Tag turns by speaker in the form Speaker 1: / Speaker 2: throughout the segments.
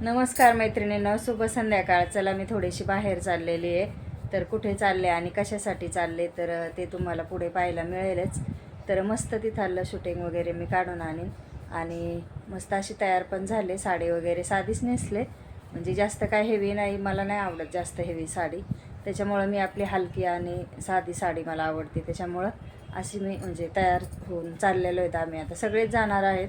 Speaker 1: नमस्कार मैत्रिणींनो शुभ संध्याकाळ. चला मी थोडीशी बाहेर चाललेली आहे. तर कुठे चालले आणि कशासाठी चालले तर ते तुम्हाला पुढे पाहायला मिळेलच. तर मस्त तिथलं शूटिंग वगैरे मी काढून आणीन. आणि मस्त अशी तयार पण झाले साडी वगैरे साधीच नेसले. म्हणजे जास्त काय हेवी नाही मला नाही आवडत जास्त हेवी साडी. त्याच्यामुळं मी आपली हलकी आणि साधी साडी मला आवडते. त्याच्यामुळं अशी मी म्हणजे तयार होऊन चाललेलो आहेत आम्ही. आता सगळेच जाणार आहेत.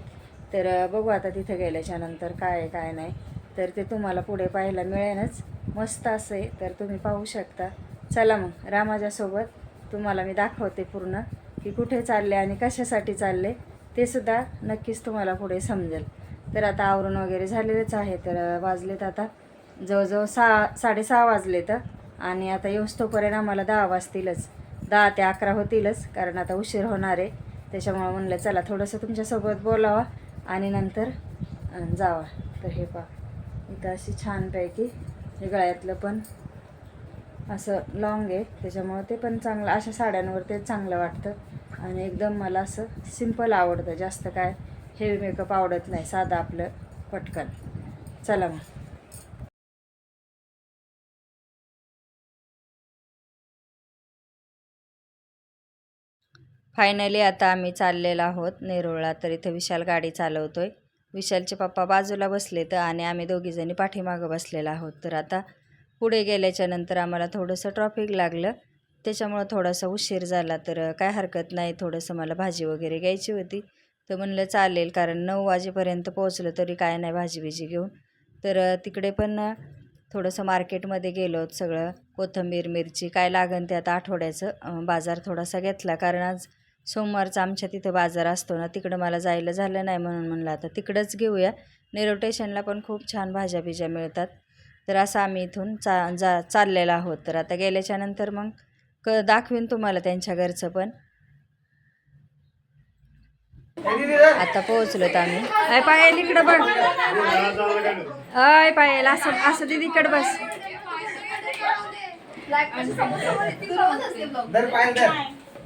Speaker 1: तर बघू आता तिथे गेल्याच्यानंतर काय आहे काय नाही. तर ते तुम्हाला पुढे पाहायला मिळेलच मस्त असं आहे तर तुम्ही पाहू शकता. चला मग रामाच्यासोबत तुम्हाला मी दाखवते पूर्ण की कुठे चालले आणि कशासाठी चालले ते सुद्धा नक्कीच तुम्हाला पुढे समजेल. तर आता आवरून वगैरे झालेलेच आहे तर वाजलेत आता जवळजवळ सहा साडेसहा वाजले तर आणि आता येऊस्तोपर्यंत आम्हाला दहा वाजतीलच. दहा ते अकरा होतीलच कारण आता उशीर होणार आहे. त्याच्यामुळं म्हणलं चला थोडंसं तुमच्यासोबत बोलावा आणि नंतर जावा. तर हे पा इथं अशी छानपैकी हे गळ्यातलं पण असं लॉंग आहे. त्याच्यामुळं ते पण चांगलं अशा साड्यांवर ते चांगलं वाटतं. आणि एकदम मला असं सिंपल आवडतं. जास्त काय हेवी मेकअप आवडत नाही. साधं आपलं पटकन. चला मग. फायनली आता आम्ही चाललेलो आहोत. नेरुळला. तर इथं विशाल गाडी चालवतो आहे विशालचे पप्पा बाजूला बसले तर आणि आम्ही दोघीजणी पाठीमागं बसलेलो आहोत. तर आता पुढे गेल्याच्यानंतर आम्हाला थोडंसं ट्रॉफिक लागलं. त्याच्यामुळं थोडासा उशीर झाला. तर काय हरकत नाही थोडंसं मला भाजी वगैरे घ्यायची होती. तर म्हणलं चालेल कारण नऊ वाजेपर्यंत पोहोचलं तरी काय नाही भाजी बिजी घेऊन. तर तिकडे पण थोडंसं मार्केटमध्ये गेलो सगळं. कोथिंबीर मिरची काय लागन ते आता आठवड्याचं. बाजार थोडासा घेतला. कारण आज सोमवारचा आमच्या तिथं बाजार असतो ना तिकडं मला जायला झालं नाही म्हणून म्हणलं आता तिकडंच घेऊया. नेरो स्टेशनला पण खूप छान भाज्या बिज्या मिळतात. तर असं आम्ही इथून चा जा चाललेलो आहोत. तर आता गेल्याच्यानंतर मग क दाखवीन तुम्हाला त्यांच्या घरचं पण. आता पोहोचलोत आम्ही. आय पायल इकडं बघ. अय पायल असं असं दीदी इकडं बस.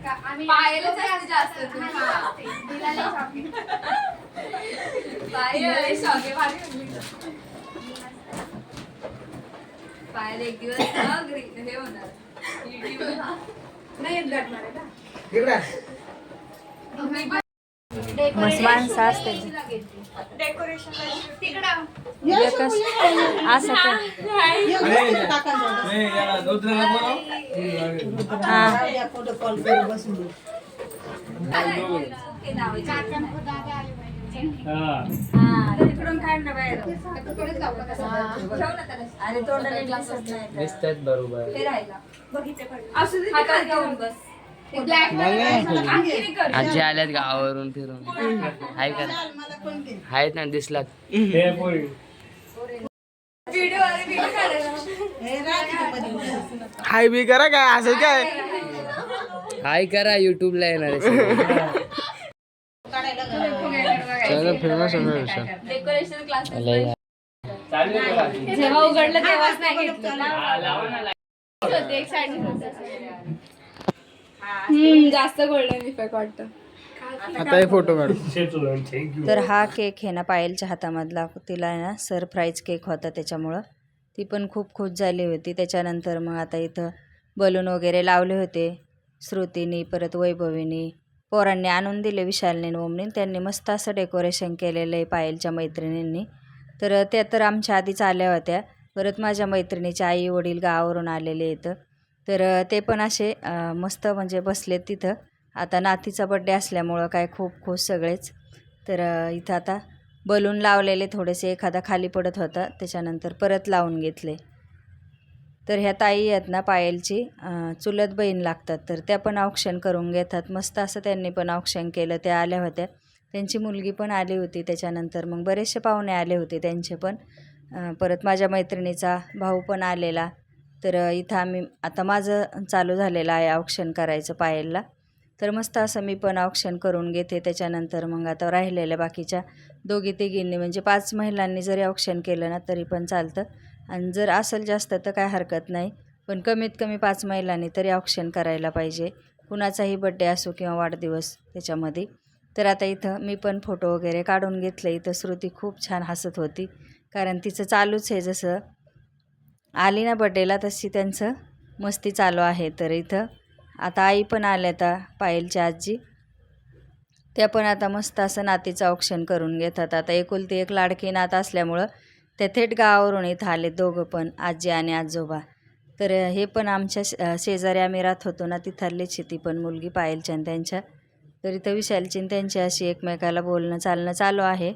Speaker 2: पायलच आहे जास्त तू. हा. तिला लय शॉकिंग. पायल लय शॉकिंग. भारी म्हणली. पायल एक दिवस ना ग्री- हे होणार YouTube. नाही येत मी पण
Speaker 1: मस्त माणसं असते
Speaker 2: तिकडं.
Speaker 1: एकच. असं हा. हा, तोंडाला
Speaker 3: बरोबर.
Speaker 2: ते राहिला. असू दे, बस.
Speaker 3: आजी आल्यात गावावरून फिरून. हाय का? आहेत ना दिसलात.
Speaker 4: हाय बी करा काय? असं काय?
Speaker 3: हाय करा युट्यूबला येणार आहे सगळे. चलो फेमस होणार
Speaker 2: जेव्हा उघडलं तेव्हाच नाही घेतलं होते, एक साडीच होते. हम्म, जास्त गोल्डन इफेक्ट वाटतं.
Speaker 4: आता हे फोटो काढ
Speaker 1: तर हा केक हे ना पायलच्या हातामधला. तिला आहे ना सरप्राईज केक होता त्याच्यामुळं. ती पण खूप खुश झाली होती. त्याच्यानंतर मग आता इथं बलून वगैरे लावले होते. श्रुतीनी परत वैभवीनी. पोरांनी आणून दिले विशालने ओमनी त्यांनी मस्त असं डेकोरेशन केलेलं आहे पायलच्या मैत्रिणींनी. तर त्या तर आमच्या आधीच आल्या होत्या. परत माझ्या मैत्रिणीच्या आई वडील गावावरून आलेले इथं तर ते पण असे मस्त म्हणजे बसलेत तिथं. आता नातीचा बड्डे असल्यामुळं काय खूप खुश सगळेच. तर इथं आता बलून लावलेले थोडेसे एखादा खाली पडत होता त्याच्यानंतर परत लावून घेतले. तर ह्या ताई आहेत ना पायलची चुलत बहीण लागतात तर त्या पण औक्षण करून घेतात. मस्त असं त्यांनी पण औक्षण केलं त्या आल्या होत्या. त्यांची मुलगी पण आली होती त्याच्यानंतर मग बरेचसे पाहुणे आले होते त्यांचे पण. परत माझ्या मैत्रिणीचा भाऊ पण आलेला. तर इथं आम्ही आता माझं चालू झालेलं आहे औक्षण करायचं पायलला तर मस्त असं मी पण औक्षण करून घेते. त्याच्यानंतर मग आता राहिलेल्या बाकीच्या दोघी तिघींनी म्हणजे पाच महिलांनी जरी औक्षण केलं ना तरी पण चालतं. आणि जर असेल जास्त तर काय हरकत नाही. पण कमीत कमी पाच महिलांनी तरी औक्षण करायला पाहिजे. कुणाचाही बड्डे असो किंवा वाढदिवस त्याच्यामध्ये. तर आता इथं मी पण फोटो वगैरे काढून घेतले. इथं श्रुती खूप छान हसत होती. कारण तिचं चालूच आहे जसं आली ना बड्डेला तशी त्यांचं मस्ती चालू आहे तर इथं. आता आई पण आल्या आता पायलच्या आजी. त्या पण आता मस्त असं नातीचं औक्षण करून घेतात. आता एकुलती एक लाडकी नात असल्यामुळं ते थेट गावावरून इथं आले दोघं पण आजी आणि आजोबा. तर हे पण आमच्या शे- शेजारी आम्ही राहत होतो ना तिथलीच शेती पण मुलगी पायलच्या आणि त्यांच्या. तर इथं विशालची आणि त्यांची अशी एकमेकाला बोलणं चालणं चालू आहे.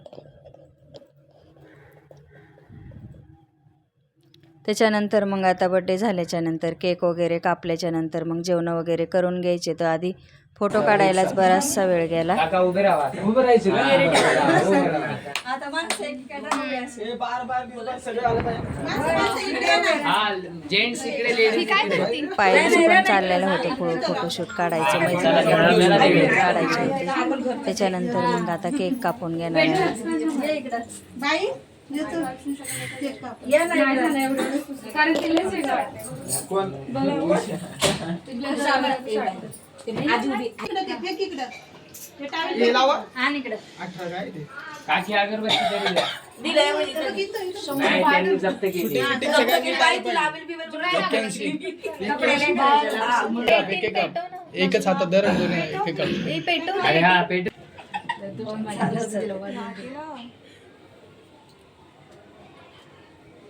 Speaker 1: त्याच्यानंतर मग आता बड्डे झाल्याच्यानंतर केक वगैरे कापल्याच्या नंतर मग जेवण वगैरे करून घ्यायचे. तर आधी फोटो काढायलाच बराचसा वेळ गेला.
Speaker 3: काका उभे राहा उभे राहायचे
Speaker 1: आता
Speaker 3: हा जेंट्स इकडे लेडीज
Speaker 1: पायलचं पण चाललेलं होतं फो फोटोशूट काढायचं मैत्रिणी काढायचे. होते त्याच्यानंतर मग आता केक कापून घेणार
Speaker 2: वेगळं वाटतं
Speaker 4: हे
Speaker 3: काकी अगरबत्ती तरी द्या. नाही त्यांनी जप्त केली.
Speaker 4: फिटिंग सगळ्यांनी टाईप एक्क्याऐंशी एकच हातात धर आणि दोन्ही
Speaker 3: हा पेट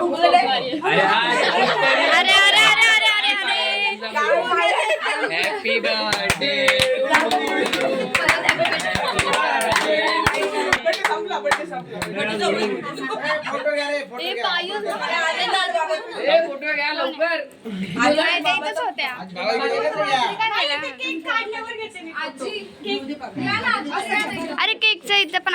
Speaker 3: अरे हा हॅपी बर्थडे
Speaker 4: फोटो घ्या रे फोटो घ्या
Speaker 3: फोटो घ्या लवकर
Speaker 4: बाबा इकडे येते घ्या.
Speaker 2: अरे केकचं इथं पण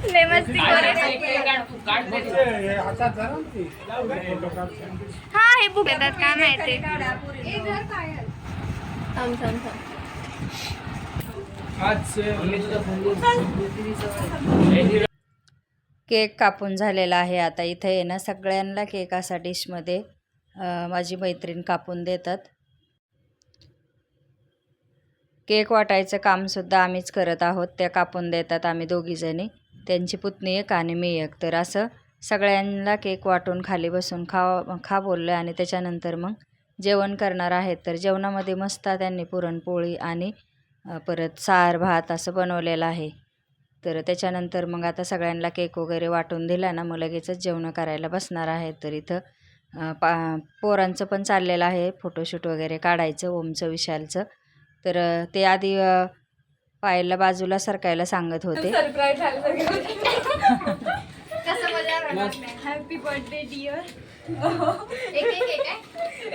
Speaker 4: हे हा हे
Speaker 2: बुक येतात का नाही ते
Speaker 4: आज
Speaker 1: केक कापून झालेला आहे आता. इथं आहे ना सगळ्यांना केक असा डिशमध्ये माझी मैत्रीण कापून देतात. केक वाटायचं कामसुद्धा आम्हीच करत आहोत. त्या कापून देतात आम्ही दोघीजणी. त्यांची पुतणी एक आणि मी एक. तर असं सगळ्यांना केक वाटून खाली बसून खा खा बोललं आणि त्याच्यानंतर मग जेवण करणार आहेत. तर जेवणामध्ये मस्त त्यांनी पुरणपोळी आणि परत सार भात असं बनवलेलं आहे. तर त्याच्यानंतर मग आता सगळ्यांना केक वगैरे वाटून दिला ना मग लगेचच जेवणं करायला बसणार आहे तर इथं पा पोरांचं पण चाललेलं आहे. फोटोशूट वगैरे काढायचं ओमचं विशालचं. तर ते आधी अं, पायलला बाजूला सरकायला सांगत होते.
Speaker 2: सरप्राईज झालं कसं मजा हॅपी बर्थडे डिअर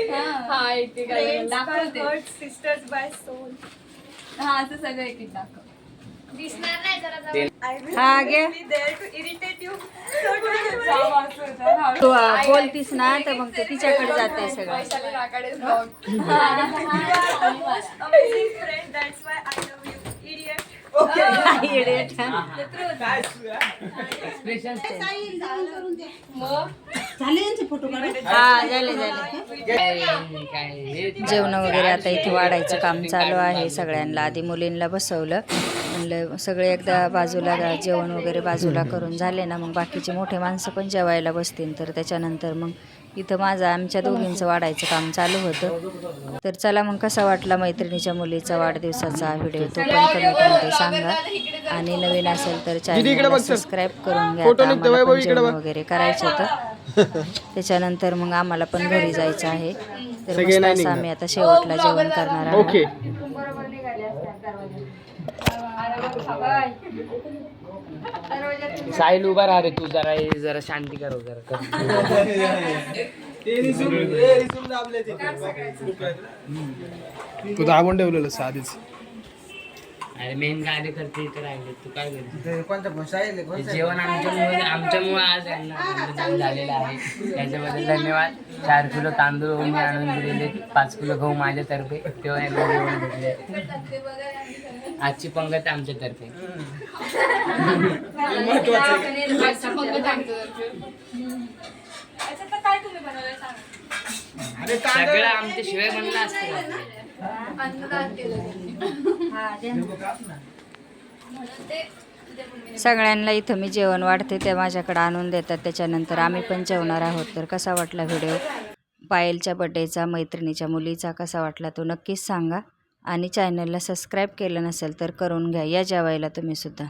Speaker 2: हा. हा असं सगळं एक एक दाखव. दिसणार नाही जरा
Speaker 1: हा बोलतीस ना. तर मग ते तिच्याकडे जाते सगळं. हा जेवण वगैरे आता इथे वाढायचं काम चालू आहे. सगळ्यांना आधी मुलींना बसवलं. म्हणलं सगळे एकदा बाजूला गा- जेवण वगैरे बाजूला करून झाले ना मग बाकीचे मोठे माणसं पण जेवायला बसतील. तर त्याच्यानंतर मग इथं माझं आमच्या दोघींचं वाढायचं काम चालू होतं. तर चला मग कसा वाटला मैत्रिणीच्या मुलीचा वाढदिवसाचा हा व्हिडिओ तो पण कमेंटमध्ये सांगा. आणि नवीन असेल तर चॅनलला सबस्क्राईब करून घ्या. जेवण वगैरे करायचं होतं. त्याच्यानंतर मग आम्हाला पण घरी जायचं आहे. तर असं आम्ही आता शेवटला जेवण करणार आहोत.
Speaker 3: साहिल उभा राहा रे तू जरा हे जरा शांती कर जरा कर.
Speaker 4: तू दाबून ठेवलेलं आधीच
Speaker 3: अरे मेन कार्यकर्ते इथे राहिले तू काय करते? जेवण आमच्यामुळे आमच्यामुळे आज यांना झालेलं आहे. त्याच्याबद्दल धन्यवाद. चार किलो तांदूळ मी आणून दिलेले पाच किलो गहू माझ्यातर्फे. तेव्हा यांना जेवण भेटले. आजची पंगत आमच्यातर्फे. सगळं आमच्या शिवाय म्हणलं असत.
Speaker 1: सगळ्यांना इथं मी जेवण वाढते ते माझ्याकडे आणून देतात. त्याच्यानंतर आम्ही पण जेवणार आहोत. तर कसा वाटला व्हिडिओ? पायलच्या बड्डेचा मैत्रिणीच्या मुलीचा कसा वाटला तो नक्कीच सांगा. आणि चॅनलला सबस्क्राईब केलं नसेल तर करून घ्या. या जेवायला तुम्ही सुद्धा